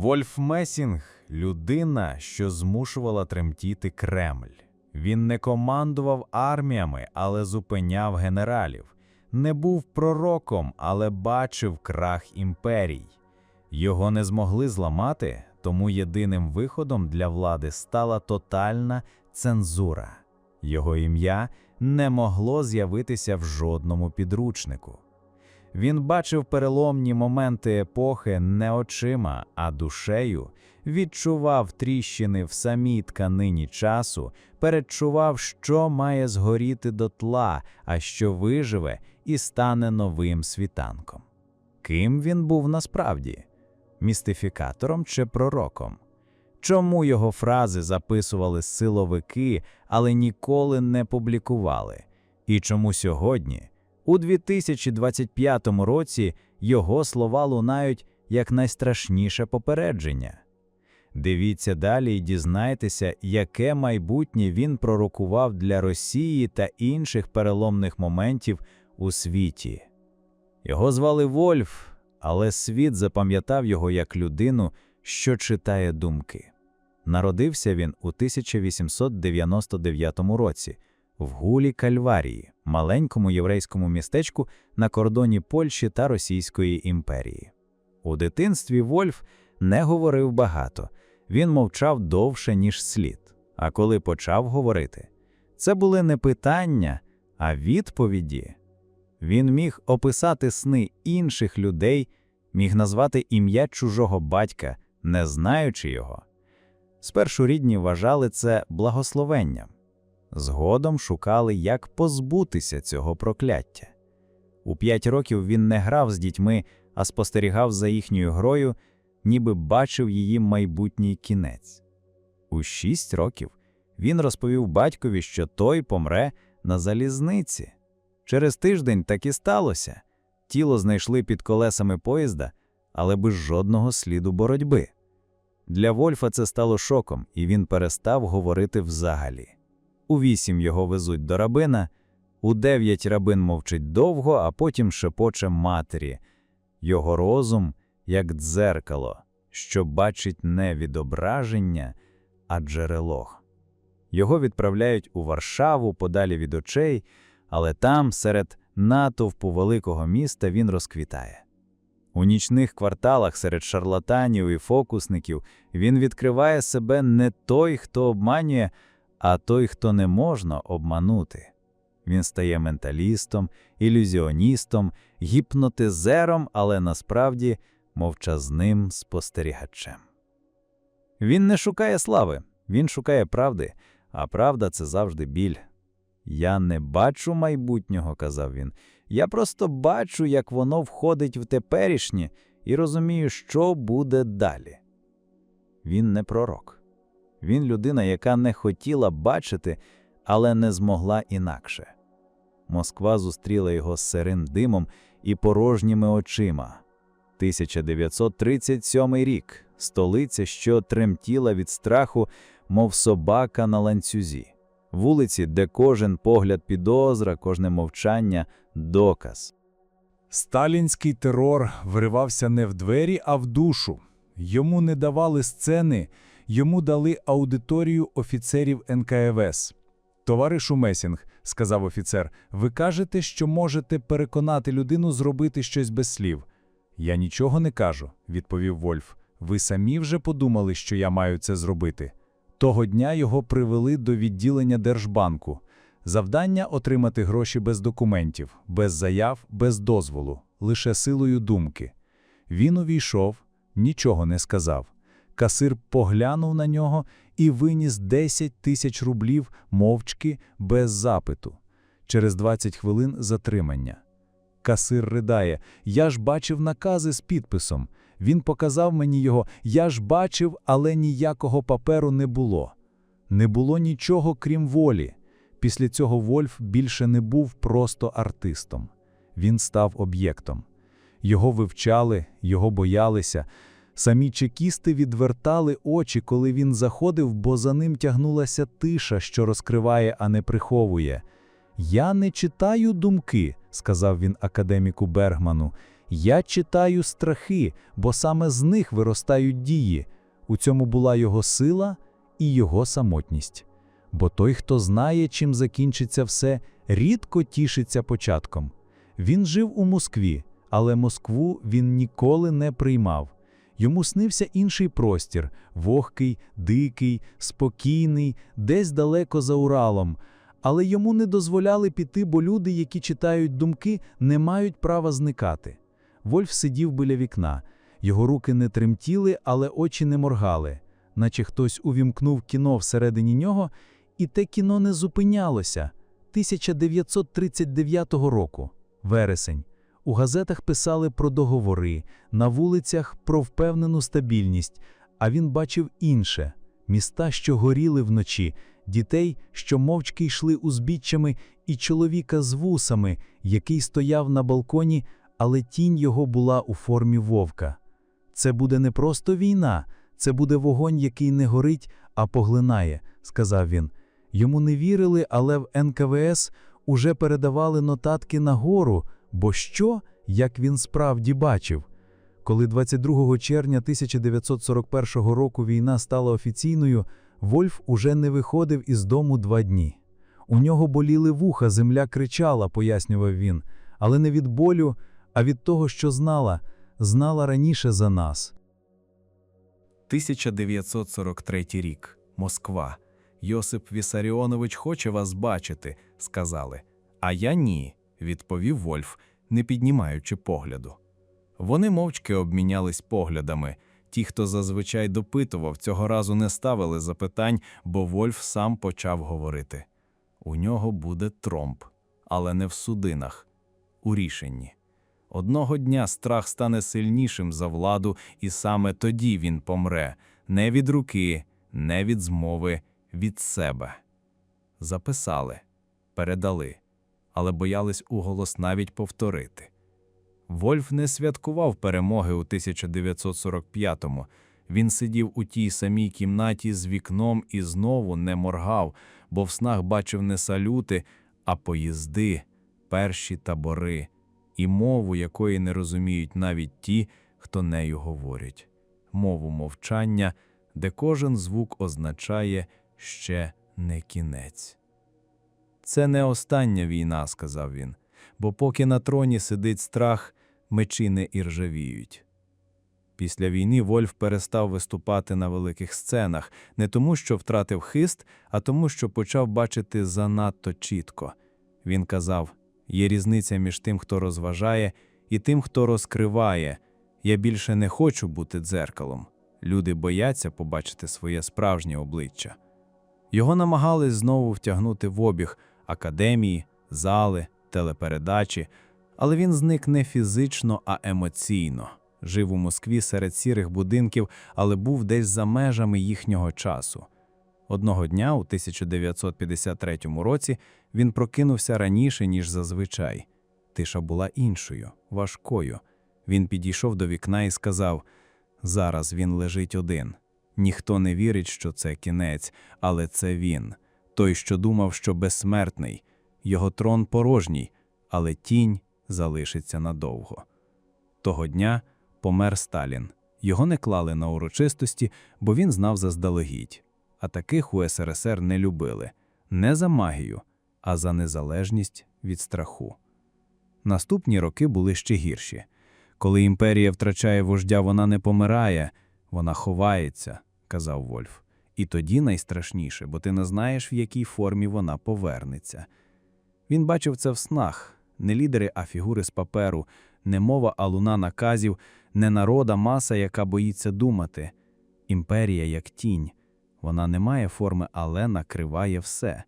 Вольф Месінг людина, що змушувала тремтіти Кремль. Він не командував арміями, але зупиняв генералів, не був пророком, але бачив крах імперій. Його не змогли зламати, тому єдиним виходом для влади стала тотальна цензура. Його ім'я не могло з'явитися в жодному підручнику. Він бачив переломні моменти епохи не очима, а душею, відчував тріщини в самій тканині часу, передчував, що має згоріти дотла, а що виживе і стане новим світанком. Ким він був насправді? Містифікатором чи пророком? Чому його фрази записували силовики, але ніколи не публікували? І чому сьогодні, у 2025 році, його слова лунають як найстрашніше попередження? Дивіться далі і дізнайтеся, яке майбутнє він пророкував для Росії та інших переломних моментів у світі. Його звали Вольф, але світ запам'ятав його як людину, що читає думки. Народився він у 1899 році в Гулі Кальварії, маленькому єврейському містечку на кордоні Польщі та Російської імперії. У дитинстві Вольф не говорив багато, він мовчав довше, ніж слід. А коли почав говорити, це були не питання, а відповіді. Він міг описати сни інших людей, міг назвати ім'я чужого батька, не знаючи його. Спершу рідні вважали це благословенням, згодом шукали, як позбутися цього прокляття. У п'ять років він не грав з дітьми, а спостерігав за їхньою грою, ніби бачив її майбутній кінець. У шість років він розповів батькові, що той помре на залізниці. Через тиждень так і сталося. Тіло знайшли під колесами поїзда, але без жодного сліду боротьби. Для Вольфа це стало шоком, і він перестав говорити взагалі. У вісім його везуть до рабина, у дев'ять рабин мовчить довго, а потім шепоче матері. Його розум, як дзеркало, що бачить не відображення, а джерело. Його відправляють у Варшаву подалі від очей, але там, серед натовпу великого міста, він розквітає. У нічних кварталах серед шарлатанів і фокусників він відкриває себе не той, хто обманює, а той, хто не можна обманути. Він стає менталістом, ілюзіоністом, гіпнотизером, але насправді мовчазним спостерігачем. Він не шукає слави, він шукає правди, а правда це завжди біль. Я не бачу майбутнього, казав він. Я просто бачу, як воно входить в теперішнє, і розумію, що буде далі. Він не пророк. Він людина, яка не хотіла бачити, але не змогла інакше. Москва зустріла його з сирим димом і порожніми очима. 1937 рік столиця, що тремтіла від страху, мов собака на ланцюзі, вулиці, де кожен погляд підозра, кожне мовчання доказ. Сталінський терор виривався не в двері, а в душу. Йому не давали сцени, йому дали аудиторію офіцерів НКВС. Товаришу Месінг, сказав офіцер, ви кажете, що можете переконати людину зробити щось без слів. Я нічого не кажу, відповів Вольф. Ви самі вже подумали, що я маю це зробити. Того дня його привели до відділення Держбанку. Завдання отримати гроші без документів, без заяв, без дозволу, лише силою думки. Він увійшов, нічого не сказав. Касир поглянув на нього і виніс 10 тисяч рублів мовчки без запиту. Через 20 хвилин затримання. Касир ридає: Я ж бачив накази з підписом. Він показав мені його, я ж бачив, але ніякого паперу не було. Не було нічого, крім волі. Після цього Вольф більше не був просто артистом. Він став об'єктом. Його вивчали, його боялися. Самі чекісти відвертали очі, коли він заходив, бо за ним тягнулася тиша, що розкриває, а не приховує. Я не читаю думки, сказав він академіку Бергману. Я читаю страхи, бо саме з них виростають дії. У цьому була його сила і його самотність. Бо той, хто знає, чим закінчиться все, рідко тішиться початком. Він жив у Москві, але Москву він ніколи не приймав. Йому снився інший простір вогкий, дикий, спокійний, десь далеко за Уралом. Але йому не дозволяли піти, бо люди, які читають думки, не мають права зникати. Вольф сидів біля вікна. Його руки не тремтіли, але очі не моргали, наче хтось увімкнув кіно всередині нього, і те кіно не зупинялося. 1939 року, вересень. У газетах писали про договори, на вулицях про впевнену стабільність, а він бачив інше міста, що горіли вночі, дітей, що мовчки йшли узбіччями, і чоловіка з вусами, який стояв на балконі, але тінь його була у формі вовка. Це буде не просто війна, це буде вогонь, який не горить, а поглинає, сказав він. Йому не вірили, але в НКВС уже передавали нотатки нагору, бо що, як він справді бачив. Коли 22 червня 1941 року війна стала офіційною, Вольф уже не виходив із дому два дні. У нього боліли вуха, земля кричала, пояснював він, але не від болю, а від того, що знала, знала раніше за нас. 1943 рік. Москва. Йосип Вісаріонович хоче вас бачити, сказали. А я ні, відповів Вольф, не піднімаючи погляду. Вони мовчки обмінялись поглядами. Ті, хто зазвичай допитував, цього разу не ставили запитань, бо Вольф сам почав говорити. У нього буде тромб, але не в судинах, у рішенні. Одного дня страх стане сильнішим за владу, і саме тоді він помре не від руки, не від змови, від себе. Записали, передали, але боялись уголос навіть повторити. Вольф не святкував перемоги у 1945-му. Він сидів у тій самій кімнаті з вікном і знову не моргав, бо в снах бачив не салюти, а поїзди, перші табори і мову, якої не розуміють навіть ті, хто нею говорять, мову мовчання, де кожен звук означає ще не кінець. Це не остання війна, сказав він, бо поки на троні сидить страх, мечі не іржавіють. Після війни Вольф перестав виступати на великих сценах не тому, що втратив хист, а тому, що почав бачити занадто чітко. Він казав: є різниця між тим, хто розважає, і тим, хто розкриває. Я більше не хочу бути дзеркалом. Люди бояться побачити своє справжнє обличчя. Його намагались знову втягнути в обіг академії, зали, телепередачі, але він зник не фізично, а емоційно. Жив у Москві серед сірих будинків, але був десь за межами їхнього часу. Одного дня, у 1953 році, він прокинувся раніше, ніж зазвичай. Тиша була іншою, важкою. Він підійшов до вікна і сказав: Зараз він лежить один. Ніхто не вірить, що це кінець, але це він, той, що думав, що безсмертний. Його трон порожній, але тінь залишиться надовго. Того дня помер Сталін. Його не клали на урочистості, бо він знав заздалегідь. А таких у СРСР не любили не за магію, а за незалежність від страху. Наступні роки були ще гірші. Коли імперія втрачає вождя, вона не помирає, вона ховається, казав Вольф. І тоді найстрашніше, бо ти не знаєш, в якій формі вона повернеться. Він бачив це в снах не лідери, а фігури з паперу, не мова, а луна наказів, не народа маса, яка боїться думати. Імперія як тінь. Вона не має форми, але накриває все.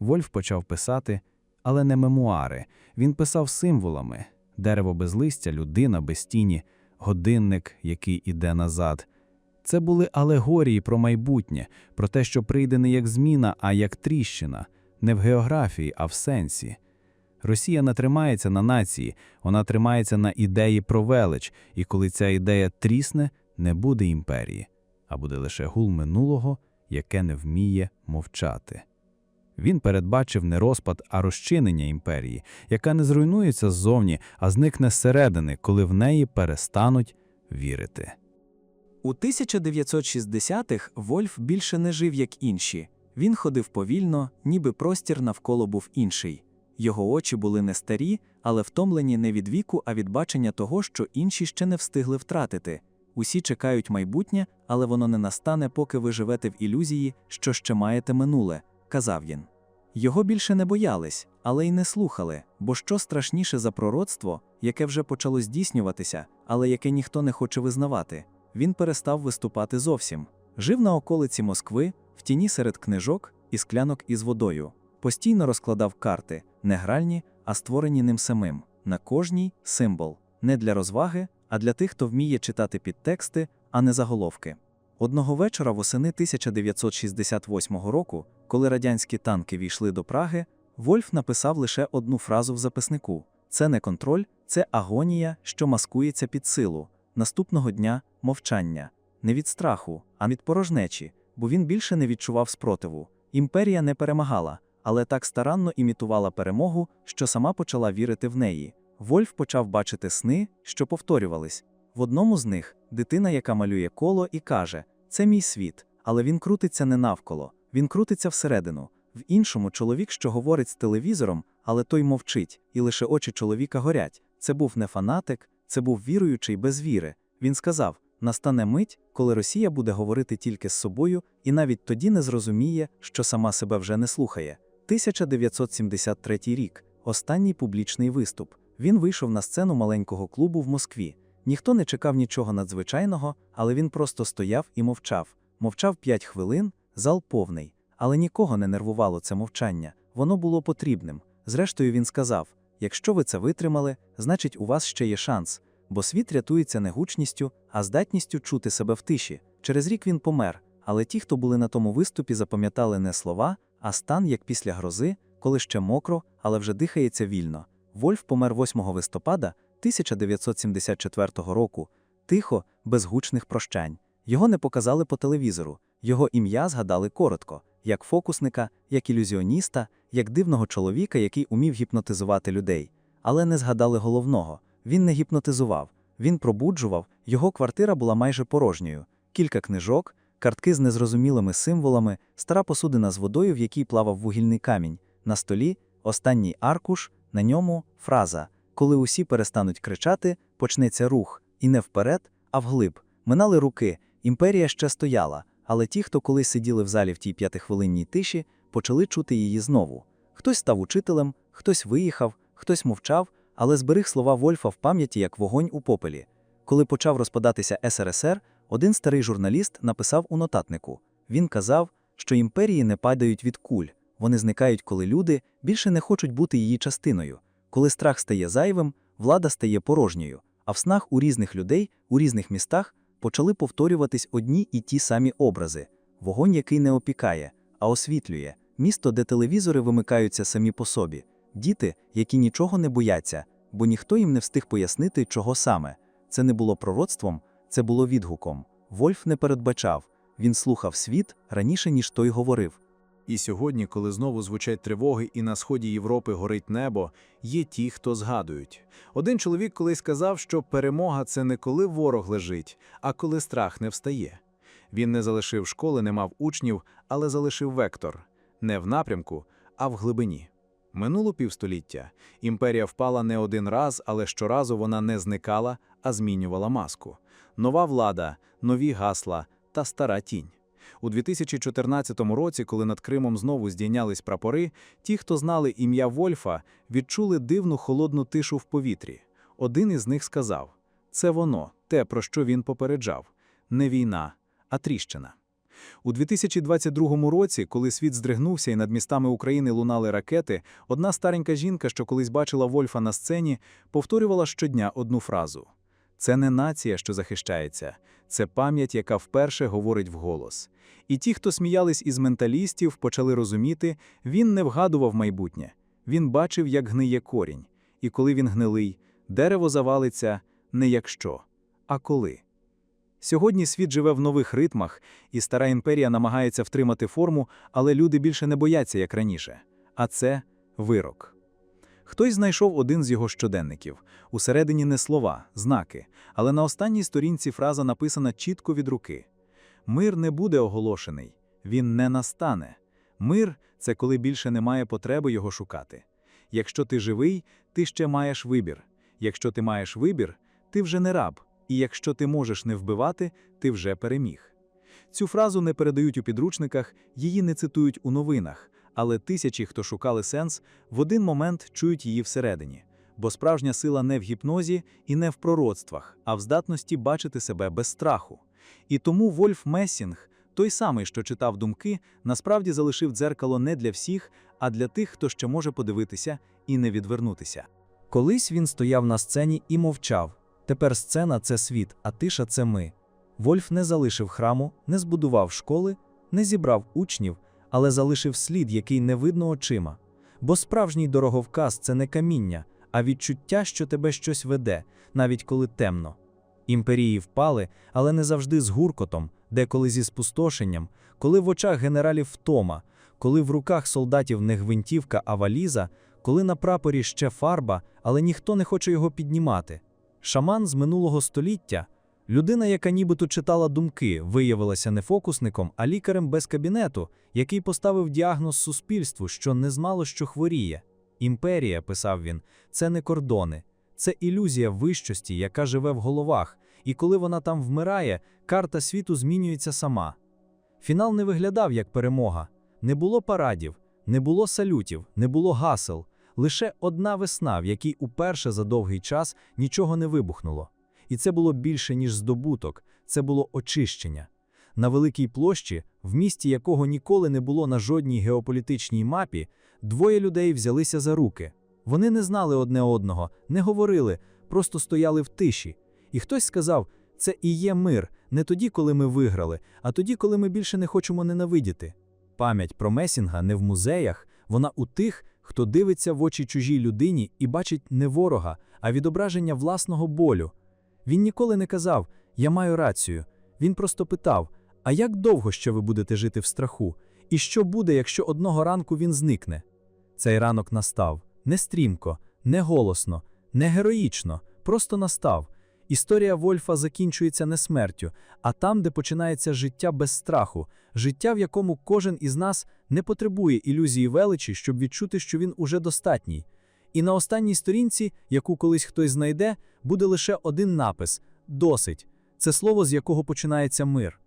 Вольф почав писати, але не мемуари. Він писав символами: дерево без листя, людина без тіні, годинник, який іде назад. Це були алегорії про майбутнє, про те, що прийде не як зміна, а як тріщина, не в географії, а в сенсі. Росія не тримається на нації, вона тримається на ідеї про велич, і коли ця ідея трісне, не буде імперії, а буде лише гул минулого, яке не вміє мовчати. Він передбачив не розпад, а розчинення імперії, яка не зруйнується ззовні, а зникне зсередини, коли в неї перестануть вірити. У 1960-х Вольф більше не жив як інші. Він ходив повільно, ніби простір навколо був інший. Його очі були не старі, але втомлені не від віку, а від бачення того, що інші ще не встигли втратити. Усі чекають майбутнє, але воно не настане, поки ви живете в ілюзії, що ще маєте минуле, казав він. Його більше не боялись, але й не слухали, бо що страшніше за пророцтво, яке вже почало здійснюватися, але яке ніхто не хоче визнавати. Він перестав виступати зовсім. Жив на околиці Москви, в тіні серед книжок і склянок із водою. Постійно розкладав карти, не гральні, а створені ним самим. На кожній символ. Не для розваги, а для тих, хто вміє читати підтексти, а не заголовки. Одного вечора восени 1968 року, коли радянські танки війшли до Праги, Вольф написав лише одну фразу в записнику: це не контроль, це агонія, що маскується під силу. Наступного дня мовчання. Не від страху, а від порожнечі, бо він більше не відчував спротиву. Імперія не перемагала, але так старанно імітувала перемогу, що сама почала вірити в неї. Вольф почав бачити сни, що повторювались. В одному з них дитина, яка малює коло, і каже: Це мій світ, але він крутиться не навколо, він крутиться всередину. В іншому чоловік, що говорить з телевізором, але той мовчить, і лише очі чоловіка горять. Це був не фанатик, це був віруючий без віри. Він сказав: настане мить, коли Росія буде говорити тільки з собою, і навіть тоді не зрозуміє, що сама себе вже не слухає. 1973 рік останній публічний виступ. Він вийшов на сцену маленького клубу в Москві. Ніхто не чекав нічого надзвичайного, але він просто стояв і мовчав. Мовчав 5 хвилин, зал повний. Але нікого не нервувало це мовчання. Воно було потрібним. Зрештою, він сказав: якщо ви це витримали, значить у вас ще є шанс, бо світ рятується не гучністю, а здатністю чути себе в тиші. Через рік він помер, але ті, хто були на тому виступі, запам'ятали не слова, а стан як після грози, коли ще мокро, але вже дихається вільно. Вольф помер 8 листопада 1974 року, тихо, без гучних прощань. Його не показали по телевізору, його ім'я згадали коротко, як фокусника, як ілюзіоніста, як дивного чоловіка, який умів гіпнотизувати людей. Але не згадали головного він не гіпнотизував, він пробуджував, його квартира була майже порожньою. Кілька книжок, картки з незрозумілими символами, стара посудина з водою, в якій плавав вугільний камінь. На столі останній аркуш, на ньому фраза Коли усі перестануть кричати, почнеться рух, і не вперед, а вглиб. Минали руки, імперія ще стояла, але ті, хто колись сиділи в залі в тій п'ятихвилинній тиші, почали чути її знову. Хтось став учителем, хтось виїхав, хтось мовчав, але зберіг слова Вольфа в пам'яті як вогонь у попелі. Коли почав розпадатися СРСР, один старий журналіст написав у нотатнику: він казав, що імперії не падають від куль, вони зникають, коли люди більше не хочуть бути її частиною. Коли страх стає зайвим, влада стає порожньою, а в снах у різних людей, у різних містах почали повторюватись одні і ті самі образи: вогонь, який не опікає, а освітлює, місто, де телевізори вимикаються самі по собі, діти, які нічого не бояться, бо ніхто їм не встиг пояснити, чого саме. Це не було пророцтвом, це було відгуком. Вольф не передбачав, він слухав світ раніше, ніж той говорив. І сьогодні, коли знову звучать тривоги і на сході Європи горить небо, є ті, хто згадують. Один чоловік колись сказав, що перемога це не коли ворог лежить, а коли страх не встає. Він не залишив школи, не мав учнів, але залишив вектор не в напрямку, а в глибині. Минуло півстоліття. Імперія впала не один раз, але щоразу вона не зникала, а змінювала маску. Нова влада, нові гасла та стара тінь. У 2014 році, коли над Кримом знову здійнялись прапори, ті, хто знали ім'я Вольфа, відчули дивну холодну тишу в повітрі. Один із них сказав: це воно, те, про що він попереджав не війна, а тріщина. У 2022 році, коли світ здригнувся і над містами України лунали ракети, одна старенька жінка, що колись бачила Вольфа на сцені, повторювала щодня одну фразу: це не нація, що захищається, це пам'ять, яка вперше говорить вголос. І ті, хто сміялись із менталістів, почали розуміти, він не вгадував майбутнє. Він бачив, як гниє корінь. І коли він гнилий, дерево завалиться не якщо, а коли. Сьогодні світ живе в нових ритмах, і стара імперія намагається втримати форму, але люди більше не бояться, як раніше. А це вирок. Хтось знайшов один з його щоденників. Усередині не слова, знаки, але на останній сторінці фраза написана чітко від руки. Мир не буде оголошений, він не настане. Мир це коли більше немає потреби його шукати. Якщо ти живий, ти ще маєш вибір. Якщо ти маєш вибір, ти вже не раб. І якщо ти можеш не вбивати, ти вже переміг. Цю фразу не передають у підручниках, її не цитують у новинах, але тисячі, хто шукали сенс, в один момент чують її всередині. Бо справжня сила не в гіпнозі і не в пророцтвах, а в здатності бачити себе без страху. І тому Вольф Мессінг, той самий, що читав думки, насправді залишив дзеркало не для всіх, а для тих, хто ще може подивитися і не відвернутися. Колись він стояв на сцені і мовчав. Тепер сцена це світ, а тиша це ми. Вольф не залишив храму, не збудував школи, не зібрав учнів, але залишив слід, який не видно очима. Бо справжній дороговказ це не каміння, а відчуття, що тебе щось веде, навіть коли темно. Імперії впали, але не завжди з гуркотом, деколи зі спустошенням, коли в очах генералів втома, коли в руках солдатів не гвинтівка, а валіза, коли на прапорі ще фарба, але ніхто не хоче його піднімати. Шаман з минулого століття, людина, яка нібито читала думки, виявилася не фокусником, а лікарем без кабінету, який поставив діагноз суспільству, що не знало, що хворіє. Імперія, писав він, це не кордони, це ілюзія вищості, яка живе в головах, і коли вона там вмирає, карта світу змінюється сама. Фінал не виглядав як перемога. Не було парадів, не було салютів, не було гасел. Лише одна весна, в якій уперше за довгий час нічого не вибухнуло. І це було більше, ніж здобуток, це було очищення. На великій площі, в місті якого ніколи не було на жодній геополітичній мапі, двоє людей взялися за руки. Вони не знали одне одного, не говорили, просто стояли в тиші. І хтось сказав: це і є мир, не тоді, коли ми виграли, а тоді, коли ми більше не хочемо ненавидіти. Пам'ять про Месінга не в музеях, вона у тих, хто дивиться в очі чужій людині і бачить не ворога, а відображення власного болю. Він ніколи не казав Я маю рацію. Він просто питав: А як довго ще ви будете жити в страху? І що буде, якщо одного ранку він зникне? Цей ранок настав не стрімко, не голосно, не героїчно, просто настав. Історія Вольфа закінчується не смертю, а там, де починається життя без страху, життя, в якому кожен із нас не потребує ілюзії величі, щоб відчути, що він уже достатній. І на останній сторінці, яку колись хтось знайде, буде лише один напис досить це слово, з якого починається мир.